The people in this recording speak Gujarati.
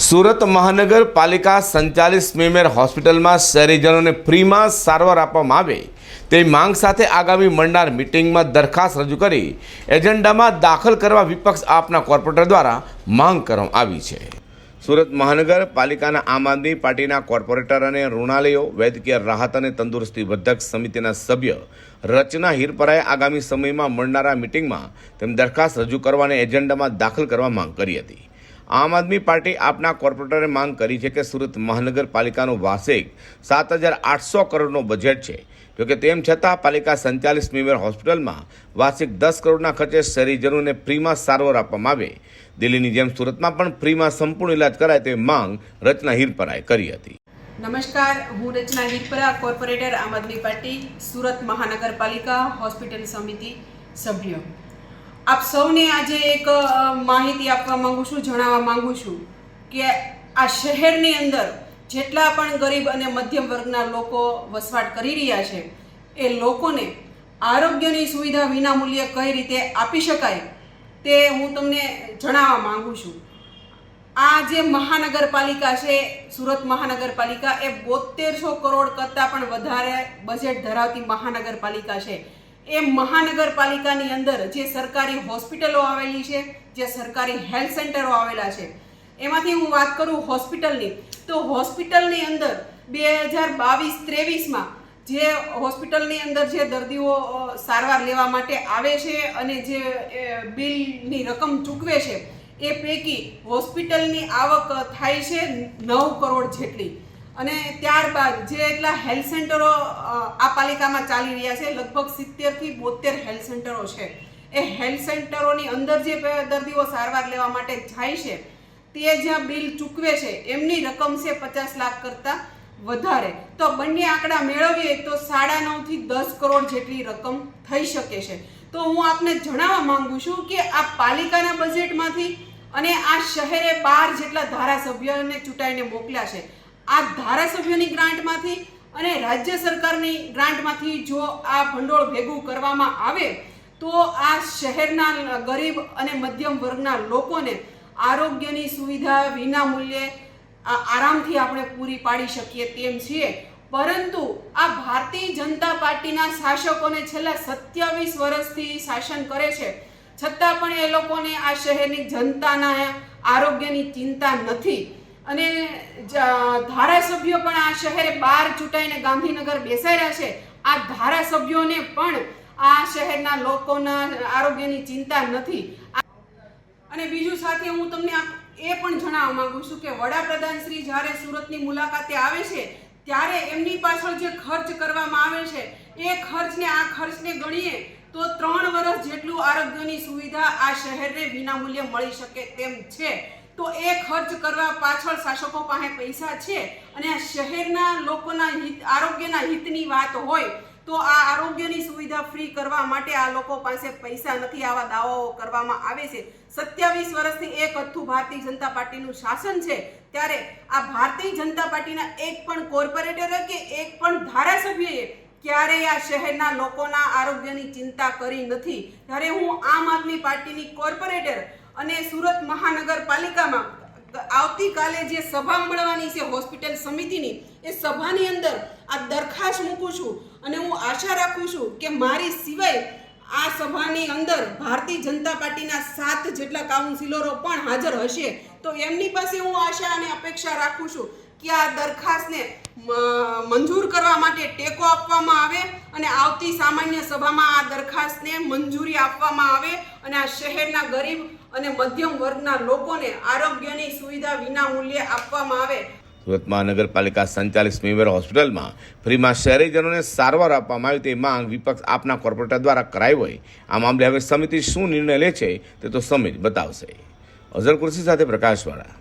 સુરત મહાનગરપાલિકા સંચાલિત સ્મીમેર હોસ્પિટલમાં શહેરીજનોને ફ્રીમાં સારવાર આપવામાં આવે તે માંગ સાથે આગામી મંડાર મિટિંગમાં દરખાસ્ત રજૂ કરી એજન્ડામાં દાખલ કરવા વિપક્ષ આપના કોર્પોરેટર દ્વારા માંગ કરવામાં આવી છે. સુરત મહાનગરપાલિકાના આમ આદમી પાર્ટીના કોર્પોરેટર અને ઋણાલયો વૈદ્યકીય રાહત અને તંદુરસ્તી વર્ધક સમિતિના સભ્ય રચના હિરપરાએ આગામી સમયમાં મળનારા મિટિંગમાં તેમ દરખાસ્ત રજૂ કરવા અને એજન્ડામાં દાખલ કરવા માંગ કરી હતી. આમ આદમી પાર્ટી આપના કોર્પોરેટરે માંગ કરી છે કે સુરત મહાનગરપાલિકાનું વાર્ષિક સાત હજાર આઠસો કરોડનો બજેટ છે. જોકે તેમ છતાં પાલિકા સંચાલિત સ્મીમેર હોસ્પિટલમાં વાર્ષિક દસ કરોડના ખર્ચે શહેરીજનોને ફ્રીમાં સારવાર આપવામાં આવે. દિલ્હીની જેમ સુરતમાં પણ ફ્રીમાં સંપૂર્ણ ઇલાજ કરાય તેવી માંગ રચના હિરપરાએ કરી હતી. નમસ્કાર, હું રચના હિરપરા કોર્પોરેટર આમ આદમી પાર્ટી, સુરત મહાનગરપાલિકા હોસ્પિટલ સમિતિ સભ્ય. આપ સૌને આજે એક માહિતી આપવા માંગુ છું, જણાવવા માંગુ છું કે આ શહેરની અંદર જેટલા પણ ગરીબ અને મધ્યમ વર્ગના લોકો વસવાટ કરી રહ્યા છે, એ લોકોને આરોગ્યની સુવિધા વિનામૂલ્યે કઈ રીતે આપી શકાય તે હું તમને જણાવવા માંગુ છું. આ જે મહાનગરપાલિકા છે, સુરત મહાનગરપાલિકા, એ બોતેરસો કરોડ કરતાં પણ વધારે બજેટ ધરાવતી મહાનગરપાલિકા છે. એ મહાનગરપાલિકાની અંદર જે સરકારી હોસ્પિટલો આવેલી છે, જે સરકારી હેલ્થ સેન્ટરો આવેલા છે, એમાંથી હું વાત કરું હોસ્પિટલની, તો હોસ્પિટલની અંદર બે હજાર બાવીસ ત્રેવીસમાં જે હોસ્પિટલની અંદર જે દર્દીઓ સારવાર લેવા માટે આવે છે અને જે બિલની રકમ ચૂકવે છે, એ પૈકી હોસ્પિટલની આવક થાય છે નવ કરોડ જેટલી. અને ત્યારબાદ જે એટલા હેલ્થ સેન્ટરો આ પાલિકામાં ચાલી રહ્યા છે, લગભગ સિત્તેરથી બોતેર હેલ્થ સેન્ટરો છે. એ હેલ્થ સેન્ટરોની અંદર જે દર્દીઓ સારવાર લેવા માટે જાય છે, તે જ્યાં બિલ ચૂકવે છે, એમની રકમ છે પચાસ લાખ કરતાં વધારે. તો બંને આંકડા મેળવીએ તો સાડા નવથી દસ કરોડ જેટલી રકમ થઈ શકે છે. તો હું આપને જણાવવા માંગુ છું કે આ પાલિકાના બજેટમાંથી અને આ શહેરે બાર જેટલા ધારાસભ્યોને ચૂંટાઈને મોકલ્યા છે આ ધારાસભ્યોની ગ્રાન્ટમાંથી અને રાજ્ય સરકારની ગ્રાન્ટમાંથી જો આ ભંડોળ ભેગું કરવામાં આવે, તો આ શહેરના ગરીબ અને મધ્યમ વર્ગના લોકોને આરોગ્યની સુવિધા વિના મૂલ્યે આરામથી આપણે પૂરી પાડી શકીએ તેમ છીએ. પરંતુ આ ભારતીય જનતા પાર્ટીના શાસકોને છેલ્લા સત્યાવીસ વર્ષથી શાસન કરે છે. છતાં પણ એ લોકોને આ શહેરની જનતાના આરોગ્યની ચિંતા નથી. અને ધારાસભ્યો પણ આ શહેરે બહાર ચૂંટાઈને ગાંધીનગર બેસાડ્યા છે. આ ધારાસભ્યોને પણ આ શહેરના લોકોના આરોગ્યની ચિંતા નથી. અને બીજું સાથે હું તમને એ પણ જણાવવા માંગુ છું કે વડાપ્રધાન શ્રી જ્યારે સુરતની મુલાકાતે આવે છે, ત્યારે એમની પાછળ જે ખર્ચ કરવામાં આવે છે, એ ખર્ચને, આ ખર્ચને ગણીએ, તો ત્રણ વર્ષ જેટલું આરોગ્યની સુવિધા આ શહેરને વિનામૂલ્યે મળી શકે તેમ છે. તો એ ખર્ચ કરવા પાછળ શાસકો પાસે પૈસા છે અને આ શહેરના લોકોના હિત, આરોગ્યના હિતની વાત હોય તો આ આરોગ્યની સુવિધા ફ્રી કરવા માટે આ લોકો પાસે પૈસા નથી. આવા દાવાઓ કરવામાં આવે છે. સત્યાવીસ વર્ષથી એક હથ્થું ભારતીય જનતા પાર્ટીનું શાસન છે ત્યારે આ ભારતીય જનતા પાર્ટીના એક પણ કોર્પોરેટરે કે એક પણ ધારાસભ્યએ ક્યારેય આ શહેરના લોકોના આરોગ્યની ચિંતા કરી નથી. ત્યારે હું આમ આદમી પાર્ટીની કોર્પોરેટર અને સુરત મહાનગરપાલિકામાં આવતીકાલે જે સભા મળવાની છે હોસ્પિટલ સમિતિની, એ સભાની અંદર આ દરખાસ્ત મૂકું છું અને હું આશા રાખું છું કે મારી સિવાય આ સભાની અંદર ભારતીય જનતા પાર્ટીના સાત જેટલા કાઉન્સિલરો પણ હાજર હશે. તો એમની પાસે હું આશા અને અપેક્ષા રાખું છું કે આ દરખાસ્તને મંજૂર કરવા માટે ટેકો આપવામાં આવે અને આવતી સામાન્ય સભામાં આ દરખાસ્તને મંજૂરી આપવામાં આવે અને આ શહેરના ગરીબ અને મધ્યમ વર્ગના લોકોને આરોગ્યની સુવિધા વિના મૂલ્યે આપવામાં આવે. સુરત મહાનગરપાલિકા સંચાલિત સ્મીમેર હોસ્પિટલમાં ફ્રીમાં શહેરીજનોને સારવાર આપવામાં આવી તે માંગ વિપક્ષ આપના કોર્પોરેટર દ્વારા કરાઈ હોય. આ મામલે હવે સમિતિ શું નિર્ણય લે છે તે તો સમિત બતાવશે. અઝર કુર્સી સાથે પ્રકાશવાળા.